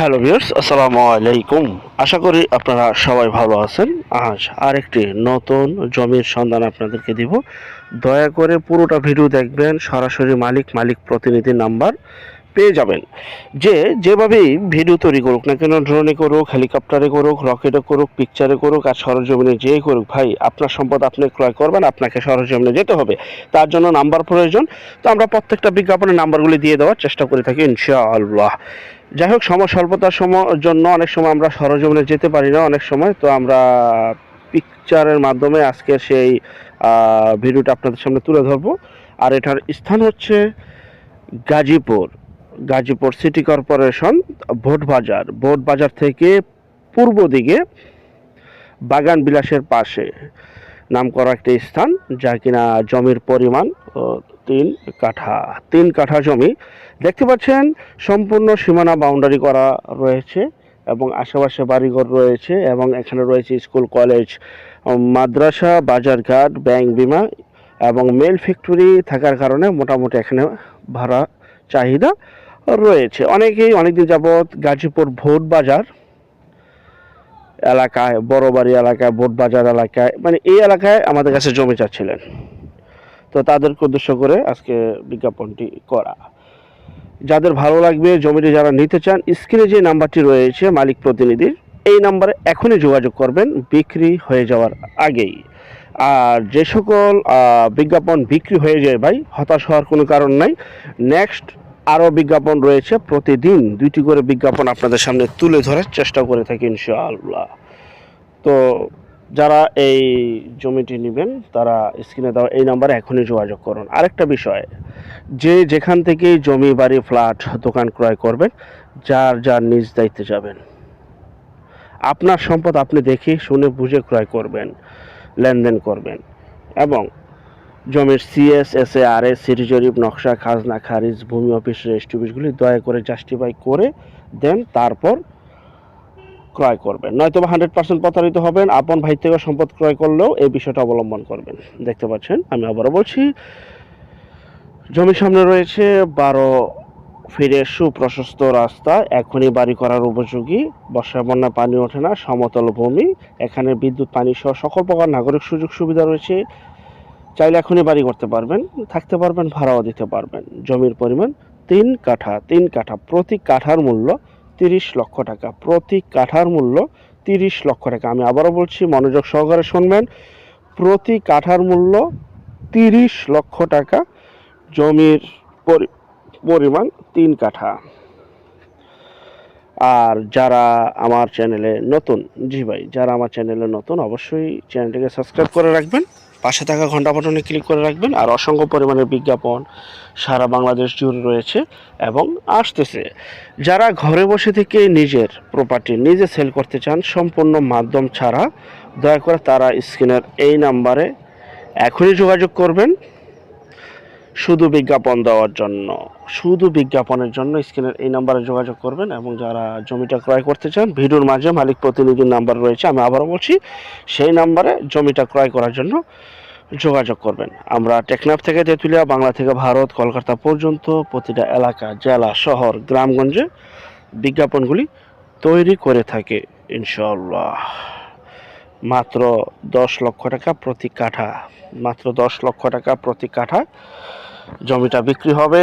Hello viewers, আসসালামু আলাইকুম। আশা করি আপনারা সবাই ভালো আছেন। আজ আরেকটি নতুন জমির সন্ধান আপনাদেরকে দিব। দয়া করে পুরোটা ভিডিও দেখবেন। সরাসরি মালিক মালিক প্রতিনিধি নাম্বার। পেয়ে যাবেন। যে যেভাবেই ভিডিও তৈরি করুক না কেন ড্রোনে করুক হেলিকপ্টারে করুক রকেটে করুক পিকচারে করুক আর সরজমিনে যেই করুক, ভাই, আপনার সম্পদ আপনি ক্রয় করবেন, আপনাকে সরজমিনে যেতে হবে। তার জন্য নাম্বার প্রয়োজন। তো আমরা প্রত্যেকটা বিজ্ঞাপনের নাম্বারগুলি দিয়ে দেওয়ার চেষ্টা করে থাকি, ইনশাআল্লাহ। যাই হোক, সময় স্বল্পতার সময় জন্য অনেক সময় আমরা সরজমিনে যেতে পারি না অনেক সময়। তো আমরা পিকচারের মাধ্যমে আজকে সেই ভিডিওটা আপনাদের সামনে তুলে ধরবো। আর এটার স্থান হচ্ছে গাজীপুর। গাজীপুর সিটি কর্পোরেশন ভোট বাজার। ভোট বাজার থেকে পূর্ব দিকে বাগান বিলাসের পাশে নাম করা একটি স্থান, যা কিনা জমির পরিমাণ তিন কাঠা তিন কাঠা জমি। দেখতে পাচ্ছেন, সম্পূর্ণ সীমানা বাউন্ডারি করা রয়েছে এবং আশেপাশে বাড়িঘর রয়েছে এবং এখানে রয়েছে স্কুল, কলেজ মাদ্রাসা, বাজারঘাট, ব্যাংক বিমা এবং মেল ফ্যাক্টরি থাকার কারণে মোটামুটি এখানে ভাড়া চাহিদা রয়েছে। অনেকেই অনেকদিন যাবৎ গাজীপুর ভোট বাজার এলাকায়, বড়বাড়ি এলাকায়, ভোট বাজার এলাকায় মানে এই এলাকায় আমাদের কাছে জমি চাচ্ছিলেন। তো তাদেরকে উদ্দেশ্য করে আজকে বিজ্ঞাপনটি করা। যাদের ভালো লাগবে জমিটি যারা নিতে চান, স্ক্রিনে যে নাম্বারটি রয়েছে, মালিক প্রতিনিধির, এই নাম্বারে এখনই যোগাযোগ করবেন, বিক্রি হয়ে যাওয়ার আগেই। আর যে সকল বিজ্ঞাপন বিক্রি হয়ে যায় ভাই, হতাশ হওয়ার কোনো কারণ নাই। নেক্সট আরও বিজ্ঞাপন রয়েছে প্রতিদিন। দুইটি করে বিজ্ঞাপন আপনাদের সামনে তুলে ধরার চেষ্টা করে থাকি ইনশাআল্লাহ। তো যারা এই জমিটি নেবেন, তারা স্ক্রিনে দেওয়া এই নাম্বারে এখনই যোগাযোগ করুন। আরেকটা বিষয়, যে যেখান থেকেই জমি, বাড়ি, ফ্ল্যাট, দোকান ক্রয় করবেন, যার যার নিজ দায়িত্বে যাবেন। আপনার সম্পদ আপনি দেখে, শুনে, বুঝে ক্রয় করবেন, লেনদেন করবেন এবং জমির CS S A R S city জরিপ নকশা, খাজনা, খারিজ, ভূমি, অফিস রেজিস্ট্রিগুলি দয়া করে জাস্টিফাই করে দেন, তারপর ক্রয় করবেন। নয়তো বা হান্ড্রেড পার্সেন্ট প্রতারিত হবেন, আপন ভাই থেকে সম্পদ ক্রয় করলেও এই বিষয়টা অবলম্বন করবেন। দেখতে পাচ্ছেন, আমি আবারও বলছি জমির সামনে রয়েছে, বারো ফিরে সুপ্রশস্ত রাস্তা, এখনই বাড়ি করার উপযোগী বর্ষা বন্যা পানি ওঠে না, সমতল ভূমি, এখানে বিদ্যুৎ পানি সহ সকল প্রকার নাগরিক সুযোগ সুবিধা রয়েছে। চাইলে এখনই বাড়ি করতে পারবেন, থাকতে পারবেন, ভাড়াও দিতে পারবেন। জমির পরিমাণ তিন কাঠা তিন কাঠা। প্রতি কাঠার মূল্য তিরিশ লক্ষ টাকা। প্রতি কাঠার মূল্য তিরিশ লক্ষ টাকা। আমি আবারও বলছি, মনোযোগ সহকারে শুনবেন। প্রতি কাঠার মূল্য তিরিশ লক্ষ টাকা। জমির পরি- পরিমাণ তিন কাঠা। আর যারা আমার চ্যানেলে নতুন, জি ভাই, যারা আমার চ্যানেলে নতুন, অবশ্যই চ্যানেলটিকে সাবস্ক্রাইব করে রাখবেন। পাশে থাকা ঘণ্টা বাটনে ক্লিক করে রাখবেন আর অসংখ্য পরিমাণের বিজ্ঞাপন সারা বাংলাদেশ জুড়ে রয়েছে এবং আসতেছে। যারা ঘরে বসে থেকে নিজের প্রপার্টি নিজে সেল করতে চান, সম্পূর্ণ মাধ্যম ছাড়া, দয়া করে তারা স্ক্রিনের এই নাম্বারে এখনই যোগাযোগ করবেন। শুধু বিজ্ঞাপন দেওয়ার জন্য। শুধু বিজ্ঞাপনের জন্য স্ক্রিনের এই নাম্বারে যোগাযোগ করবেন এবং যারা জমিটা ক্রয় করতে চান, ভিডিওর মাঝে মালিক প্রতিনিধির নাম্বার রয়েছে, আমি আবারও বলছি, সেই নাম্বারে জমিটা ক্রয় করার জন্য যোগাযোগ করবেন। আমরা টেকনাফ থেকে তেঁতুলিয়া, বাংলা থেকে ভারত, কলকাতা পর্যন্ত প্রতিটা এলাকা, জেলা, শহর, গ্রামগঞ্জে বিজ্ঞাপনগুলি তৈরি করে থাকে ইনশাল্লাহ মাত্র দশ লক্ষ টাকা প্রতি কাঠা, মাত্র দশ লক্ষ টাকা প্রতি কাঠা জমিটা বিক্রি হবে।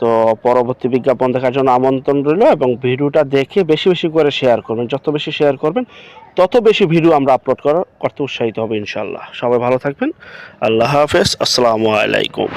তো পরবর্তী বিজ্ঞাপন দেখার জন্য আমন্ত্রণ রইল এবং ভিডিওটা দেখে বেশি বেশি করে শেয়ার করবেন। যত বেশি শেয়ার করবেন, তত বেশি ভিডিও আমরা আপলোড করার করতে উৎসাহিত হবে ইনশাল্লাহ সবাই ভালো থাকবেন। আল্লাহ হাফেজ। আসসালামু আলাইকুম।